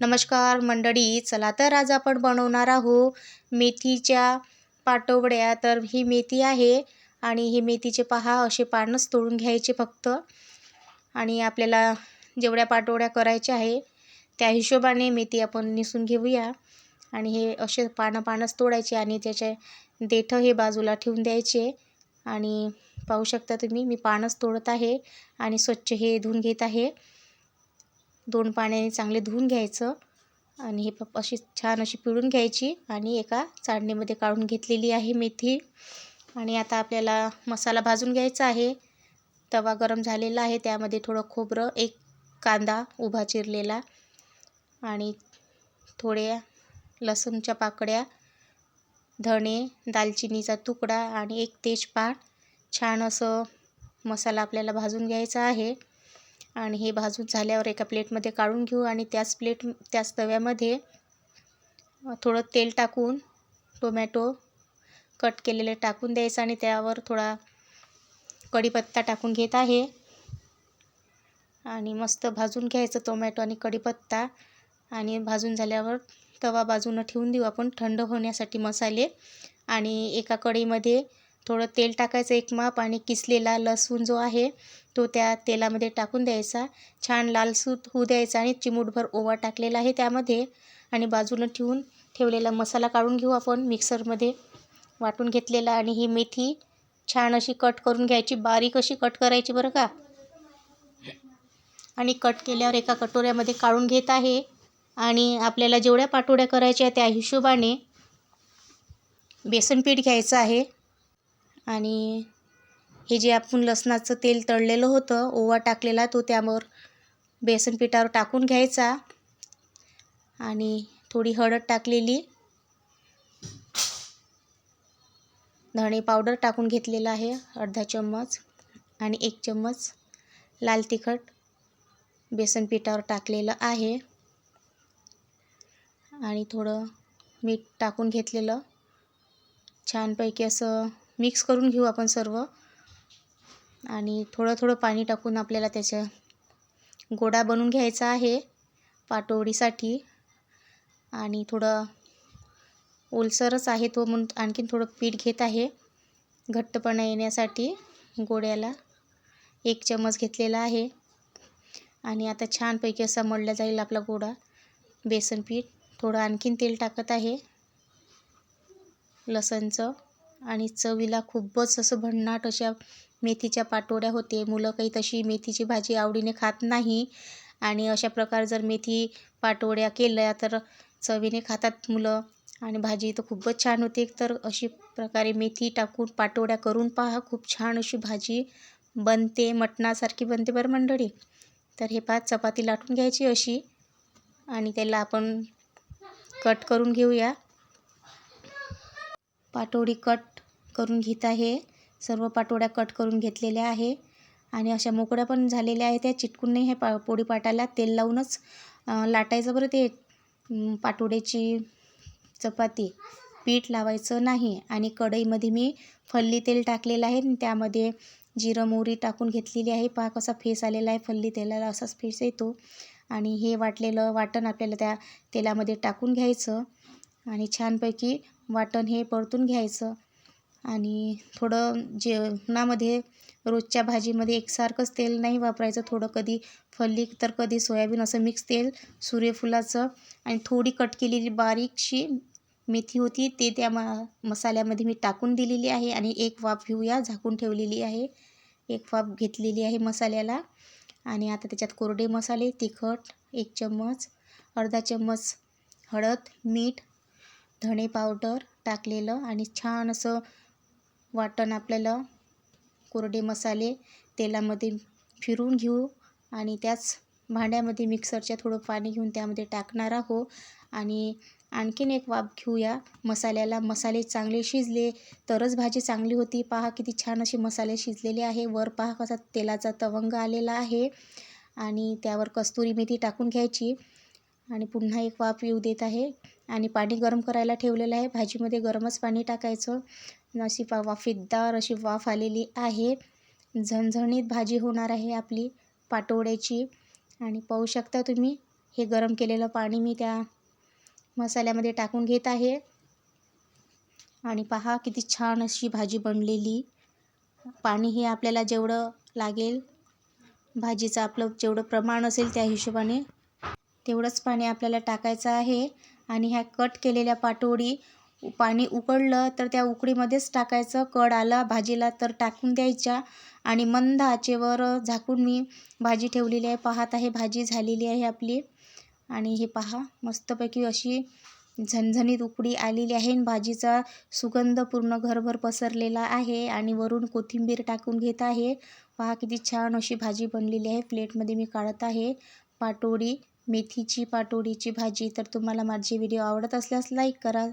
नमस्कार मंडळी चला तर आज आपण बनवणार आहोत मेथीच्या पाटोवड्या. तर ही मेथी आहे आणि ही मेथीचे पहा असे पानच तोडून घ्यायचे फक्त. आणि आपल्याला जेवढ्या पाटोवड्या करायच्या आहे त्या हिशोबाने मेथी आपण निसून घेऊया. आणि हे असे पानं पानच तोडायचे आणि त्याचे देठं हे बाजूला ठेवून द्यायचे. आणि पाहू शकता तुम्ही मी पानच तोडत आहे आणि स्वच्छ हे धुवून घेत आहे. दोन पाण्याने चांगले धुवून घ्यायचं. आणि हे पप अशी छान अशी पिळून घ्यायची. आणि एका चाळणीमध्ये काढून घेतलेली आहे मेथी. आणि आता आपल्याला मसाला भाजून घ्यायचा आहे. तवा गरम झालेला आहे. त्यामध्ये थोडं खोबरं एक कांदा उभा चिरलेला. आणि थोड्या लसूणच्या पाकळ्या धणे दालचिनीचा तुकडा आणि एक तेजपान. छान असं मसाला आपल्याला भाजून घ्यायचा आहे. आणि हे भाजून झाल्यावर एका प्लेटमध्ये काढून घेऊ आणि त्याच प्लेट त्याच तव्यामध्ये थोडं तेल टाकून टोमॅटो कट केलेले टाकून द्यायचं आणि त्यावर थोडा कढीपत्ता टाकून घेत आहे. आणि मस्त भाजून घ्यायचं टोमॅटो आणि कढीपत्ता आणि भाजून झाल्यावर तवा बाजूनं ठेवून देऊ आपण थंड होण्यासाठी मसाले. आणि एका कढईमध्ये थोडं तेल टाकायचं एक माप आणि किसलेला लसूण जो आहे तो त्या तेलामध्ये टाकून द्यायचा. छान लालसूत होऊ द्यायचा आणि चिमूटभर ओवा टाकलेला आहे त्यामध्ये. आणि बाजूला ठेवून ठेवलेला मसाला काढून घेऊ आपण मिक्सरमध्ये. वाटून घेतलेला आणि ही मेथी छान अशी कट करून घ्यायची. बारीक अशी कट करायची बरं का. आणि कट केल्यावर एका कटोऱ्यामध्ये काढून घेत आहे. आणि आपल्याला जेवढ्या पाटोड्या करायच्या त्या हिशोबाने बेसन पीठ घ्यायचं आहे. आणि हे जे आपण लसणाचं तेल तळलेलं होतं ओवा टाकलेला तो त्यावर बेसन पिठावर टाकून घ्यायचा. आणि थोडी हळद टाकलेली. धणे पावडर टाकून घेतलेला आहे अर्धा चम्मच. आणि एक चम्मच लाल तिखट बेसन पिठावर टाकलेलं आहे. आणि थोडं मीठ टाकून घेतलेलं. छानपैकी असं मिक्स करून घेऊ आपण सर्व. आणि थोडं थोडं पाणी टाकून आपल्याला त्याच्या गोडा बनवून घ्यायचा आहे पाटोडीसाठी आणि थोडं ओलसरच आहे तो म्हणून आणखीन थोडं पीठ घेत आहे घट्टपणा येण्यासाठी गोड्याला. एक चमच घेतलेला आहे. आणि आता छानपैकी असा मळला जाईल आपला गोडा. बेसन पीठ. थोडं आणखीन तेल टाकत आहे. लसणचं. आणि चवीला खूपच असं भन्नाट अशा मेथीच्या पाटोड्या होते. मुलं काही तशी मेथीची भाजी आवडीने खात नाही. आणि अशा प्रकारे जर मेथी पाटोड्या केल्या तर चवीने खातात मुलं. आणि भाजी तर खूपच छान होते. तर अशी प्रकारे मेथी टाकून पाटोड्या करून पहा. खूप छान अशी भाजी बनते मटणासारखी बनते बरं मंडळी. तर हे पाच चपाती लाटून घ्यायची अशी. आणि त्याला आपण कट करून घेऊया. पाटोडी कट करून घेत आहे. सर्व पाटोड्या कट करून घेतलेल्या आहे. आणि अशा मोकळ्या पण झालेल्या आहेत. त्या चिटकून नाही हे पा पोळीपाटाला तेल लावूनच लाटायचं बरं ते पाटोड्याची चपाती. पीठ लावायचं नाही. आणि कढईमध्ये मी फल्ली तेल टाकलेलं आहे. त्यामध्ये जिरं मोहरी टाकून घेतलेली आहे. पहा कसा फेस आलेला आहे. फल्ली तेलाला असाच फेस येतो. आणि हे वाटलेलं वाटण आपल्याला त्या तेलामध्ये टाकून घ्यायचं. आणि छानपैकी वाटण हे परतून घ्यायचं. आणि थोडं जेवणामध्ये रोजच्या भाजीमध्ये एकसारखंच तेल नाही वापरायचं. थोडं कधी फल्ली तर कधी सोयाबीन असं मिक्स तेल सूर्यफुलाचं आणि थोडी कट केलेली बारीकशी मेथी होती ते त्या म मसाल्यामध्ये मी टाकून दिलेली आहे आणि एक वाफ घेऊया झाकून ठेवलेली आहे. एक वाफ घेतलेली आहे मसाल्याला. आणि आता त्याच्यात कोरडे मसाले तिखट एक चम्मच अर्धा चम्मच हळद मीठ धणे पावडर टाकलेलं आणि छान असं वाटण आपल्याला कोरडे मसाले तेलामध्ये फिरून घेऊ आणि त्याच भांड्यामध्ये मिक्सरच्या थोडं पाणी घेऊन त्यामध्ये टाकणार आहो. आणि आणखीन एक वाफ घेऊया मसाल्याला. मसाले चांगले शिजले तरच भाजी चांगली होती. पहा किती छान असे मसाले शिजलेले आहे. वर पहा कसा तेलाचा तवंग आलेला आहे. आणि त्यावर कस्तुरी मेथी टाकून घ्यायची. आणि पुन्हा एक वाफ येऊ देत आहे. आणि पाणी गरम करायला ठेवलेलं आहे. भाजीमध्ये गरमच पाणी टाकायचं. अशी पा वाफेदार अशी वाफ आलेली आहे. झणझणीत भाजी होणार आहे आपली पाटोड्याची. आणि पाहू शकता तुम्ही हे गरम केलेलं पाणी मी त्या मसाल्यामध्ये टाकून घेत आहे. आणि पहा किती छान अशी भाजी बनलेली. पाणी हे आपल्याला जेवढं लागेल भाजीचं आपलं जेवढं प्रमाण असेल त्या हिशोबाने तेवढंच पाणी आपल्याला टाकायचं आहे. आणि ह्या कट केलेल्या पाटोडी पाणी उकळलं तर त्या उकडीमध्येच टाकायचं. कड आला भाजीला तर टाकून द्यायच्या. आणि मंद आचेवर झाकून मी भाजी ठेवलेली आहे. पाहत आहे भाजी झालेली आहे आपली. आणि हे पहा मस्तपैकी अशी झणझणीत उकडी आलेली आहे आणि भाजीचा सुगंध पूर्ण घरभर पसरलेला आहे. आणि वरून कोथिंबीर टाकून घेत आहे. पहा किती छान अशी भाजी बनलेली आहे. प्लेटमध्ये मी काढत आहे पाटोडी. मेथीची पाटोडीची भाजी तर तुम्हाला माझे व्हिडिओ आवडत असल्यास लाईक करा.